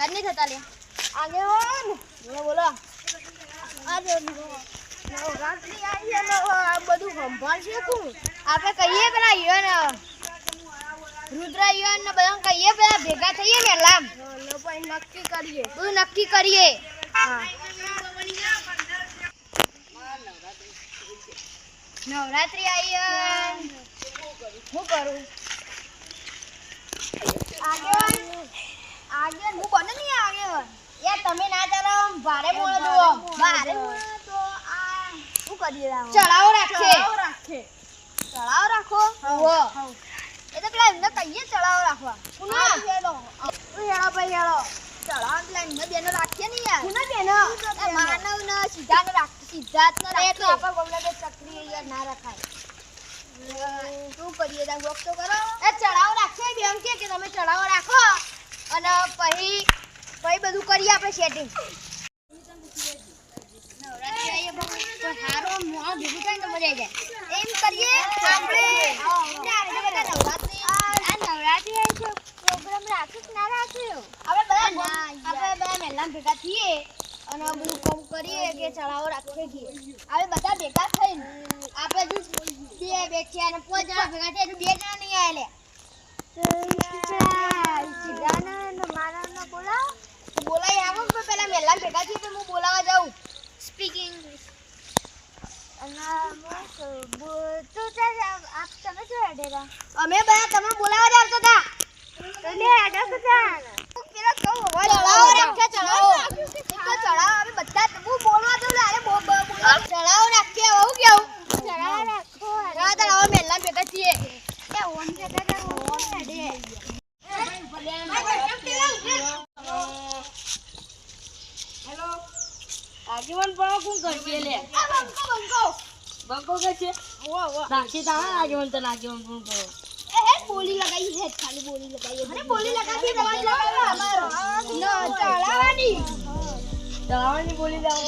ભેગા જ નહીં થતા લે આગેવાન બોલો બોલો. આજે છે ને બધું સંભાળશે કોણ આપણે કહીએ પેલા યુવાન રુદ્ર યુવાન ને બધા કહીએ પેલા ભેગા થઈએ ને લામ નક્કી કરીએ. બધું નક્કી કરીએ. હા. નવરાત્રી આવી શું કરું? આગેવાન આગેવાન હું બને નહીં આગેવાન યાર તમે ના ચાલો ભારે મોળો દો ભારે મોળો તો આ શું કરીએ આમ? ચડાવો રાખે. રાખે. ચડાવો રાખો. હો એ તો પેલા એમને કહીએ ચડાવો રાખવા. કુના હેડો હેડો ભાઈ હેડો ચડાવો પેલા એમને બેનો રાખીએ ને યાર. બેનો. માનવ ને રાખ સિદ્ધાર્થ ને તો આપણે તો ચક્રી યાર ના રખાય. શું કરીએ? ત્યાં વોક તો કરો. એ ચડાવો કે કે તમે ચડાવો રાખો. અને પછી પછી બધું કરીએ આપણે સેટિંગ ભેગું છે થઈએ અને બધું કામ કરીએ કે ચડાવો રાખીએ છીએ આપણે બધા ભેગા થઈને આપણે જો બે બેઠ્યા અને પાંચ જણા ભેગા થયા બે જણા નહીં આવેલે બોલાય આવો તો પેલા મહેલા ભેગા થઈ તો હું બોલાવા જાઉં. સ્પીક ઇંગ્લિશ અમે બધા તમે બોલાવા જાવ એક તો ચડાવો બધા હું કેવું? ચડાવો રાખો. ચડાવો મેલા ભેગા થઈએ એ ઓમ ભેગા કર ઓમ હેડે આગેવાન પણ કોણ કરશે લે બંકો બંકો બંકો કે છે. રાખી તા આગેવાન તને આગેવાન કોણ કરો એ બોલી લગાઈ હે ખાલી બોલી લગાઈ. અરે બોલી લગાવી તમારી લગાવો. અમારો ન ચડાવવાની. ચલાવવાની બોલી જાઓ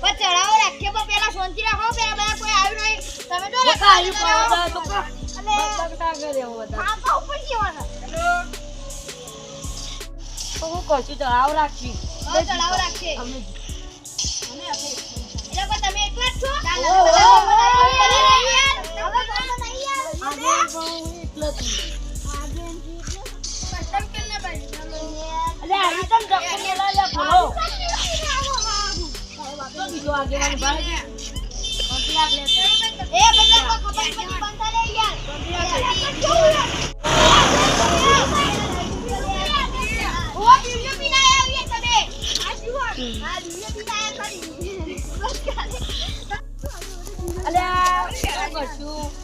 પણ ચડાવો રાખીએ પણ પેલા શાંતિ રાખો પેલા બધા કોઈ આવ્યું નહીં. તમે તો બકા આવ્યું રાખો. પણ બધા તો અને કરે એવો બધા? આ ઉપર જવાના. તો હું કહું છું ચલાવ રાખવી હવે રાખીએ. અમે તમે એકલા છો એ બધા ખબર પડી બંધા રે યાર. ઓ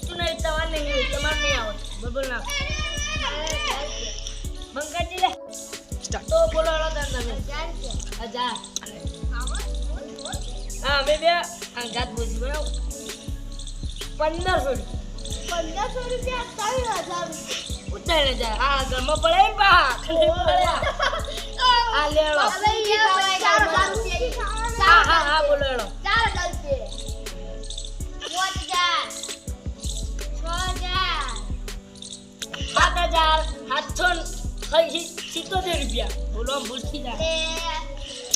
તું નહીં તમારે નહીં તમારે નહીં આવે. બબલ ના બંકાજી લે. તો બોલો તમે હજાર. હા અમે બે. અંગાત બોલી બરાબર પંદરસો પંદરસો રૂપિયા ત્રણ હજાર? ઉત્તર હજાર હા ઘરમાં પડે ને પા આ લેડો હા હા હા બોલો એડો સાત હજાર સાતસો સિત્તોતેર રૂપિયા. બોલો ભૂલથી જાય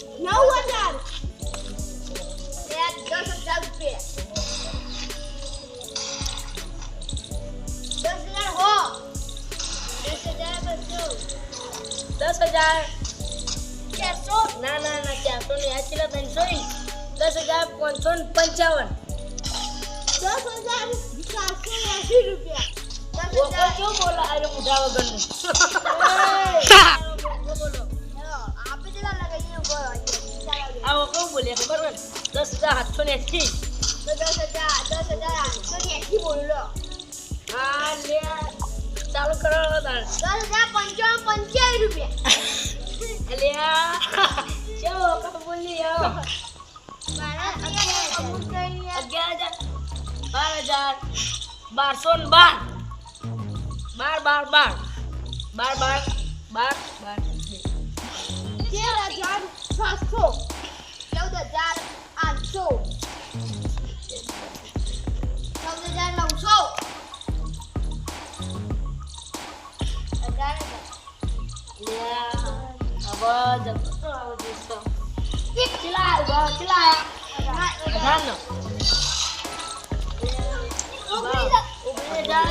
દસ હજાર ના ના ના ચારસો ને આજ કેટલા ત્રણસો દસ હજાર પાંચસો ને પંચાવન. ઓકો કેવું બોલો અરે મુઢા વગરનું આપણે જેટલા લગાવીએ બોલ્યા ખબર હોય? ને? દસ હજાર સાતસો ને. તો દસ હજાર દસ હજાર આઠસો ને બોલો હા લે. ચાલુ કરો. દસ હજાર પંચાવન પંચાવી રૂપિયા. અગિયાર હજાર બાર હજાર બારસો ને બાર બાર બાર બાર બાર બાર બાર બાર. તેર હજાર સાતસો ચૌદ હજાર આઠસો ચૌદ હજાર નવસો અઢાર હજાર હવે જબરદસ્ત આવો દિવસો. હજાર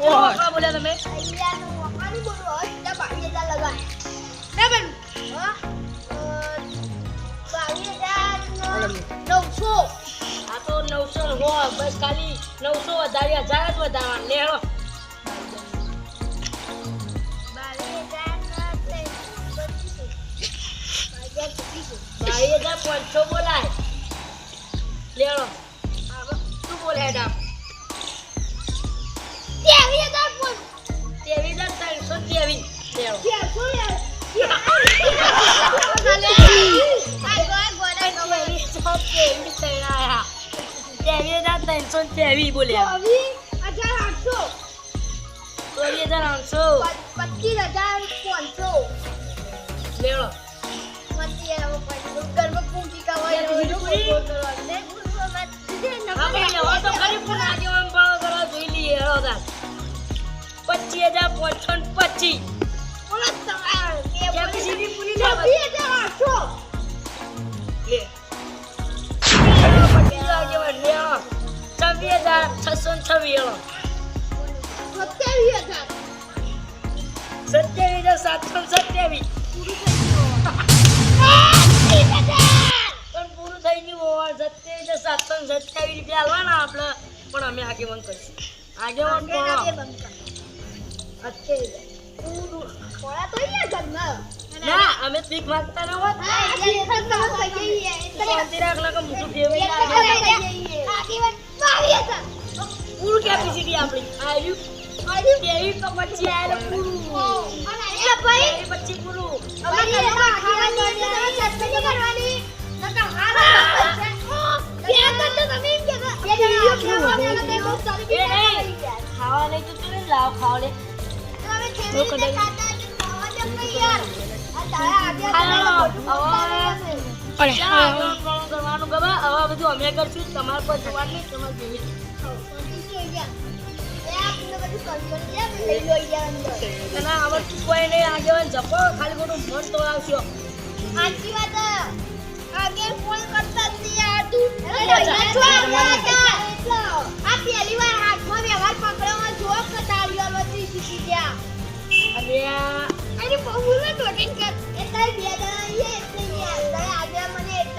હા બોલ્યા તમે બાવીસ હજાર નવસો આ તો નવસો, હો, બસ ખાલી નવસો વધારે, હજાર જ વધારવા લે ભાઈ હજાર પાંચસો બોલાય. લેડો શું બોલે હેડા ત્રેવીસ હજાર ત્રેવીસ હજાર ત્રણસો ત્રેવીસ. ત્રણસો ત્રેવીસ બોલ્યા હજાર આઠસો. ચોવીસ હજાર આઠસો. પચીસ હજાર પાંચસો. લેડો પચીસ હજાર પાંચસો પચીસ છવ્વીસ હજાર છસો છવ્વીસ. સત્યાવીસ હજાર સાતસો સત્યાવીસ. સત્યાવીસ સાતસો આવવાના આપણે પણ અમે આગેવન કરીશું. આગેવન કોણ? ના તો પછી આયે પૂરું. પછી પૂરું. હવે ખાવા તો હારા નહીં તો તું લાવ ખાવા લે કરવાનું હવે બધું અમે કરશું તમારે પર જોવાનું નહીં તમારે જોઈએ અને આવડતું કોઈ નહીં આગેવાન જપો ખાલી ખોટું મન તો આવશો. સાચી વાત આગળ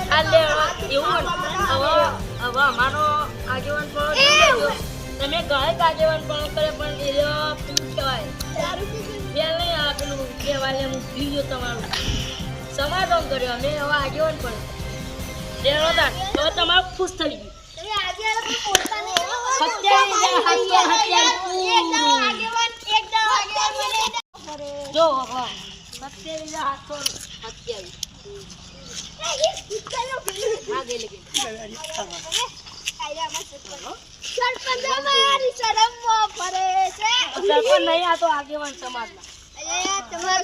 આ ગયા હવે હવે અમારો પણ તમે ગાયક આગેવાન પણ કરે પણ એ રહ્યો કહેવાય દારૂ નહીં આપેલું પેલું કહેવાય ભૂલી ગયો તમારું. સમાધાન કર્યો અમે હવે આગેવાન પણ તો ખુશ થઈ ગયું. જો સત્યાવીસ હાથસો સત્યાવીસ આગેવાન સમાજ તમારે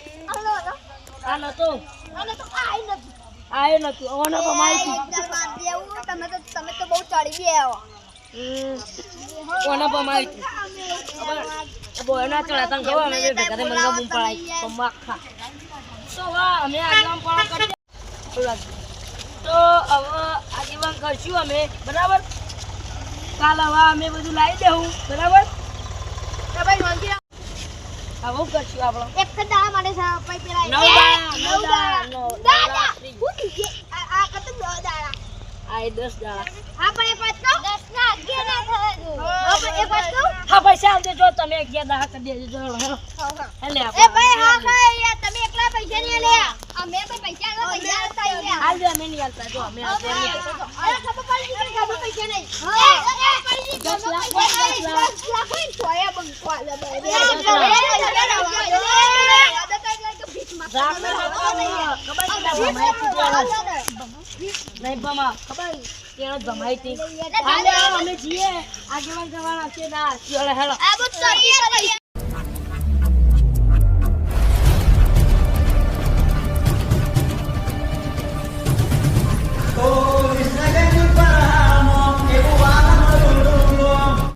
આ નતો અને તો આઈ નથી. આયો નતું ઓનો તો માહિતી. તમે તો તમે તો બહુ ચડી ગયા ઓનો પણ માહિતી બોયના ચડા તને ખબર અમે બે ભેગા બૂમ પડાય. પમ્મા ખા. તો વાહ અમે આગળ પણ કરી તો હવે આગેવાન કરશું અમે? બરાબર? કાલ હવે અમે બધું લાવી દેવું બરાબર? તો ભાઈ નોંધી શું કરશું આપણે એક દાડા માટે છે, પછી પેલા નવ દાડા, નવ દાડા, દાડા. હું કીધું? આ- કતું દસ દાડા. આ એ દસ દાડા હા, પણ એક વાત કહું? હા, પણ એક વાત કહું? હા પૈસા આવજો જો તમે અગિયાર દાડા કરી દેજો જો હેલો એટલે એ ભાઈ, હા, હા, યાર, તમે એકલા પૈસા નહીં આલ્યા. અમે તો પૈસા આલ્યા, પૈસા. હાલ અમે નહીં હાલતા જો અમે હાલતા નહીં અરે, ખબર પડી ગઈ નહીં. પડી ગઈ, નહીં. લાખ. લાખ ને. ખબર હતી આગેવાન જવાના છે ના હેલો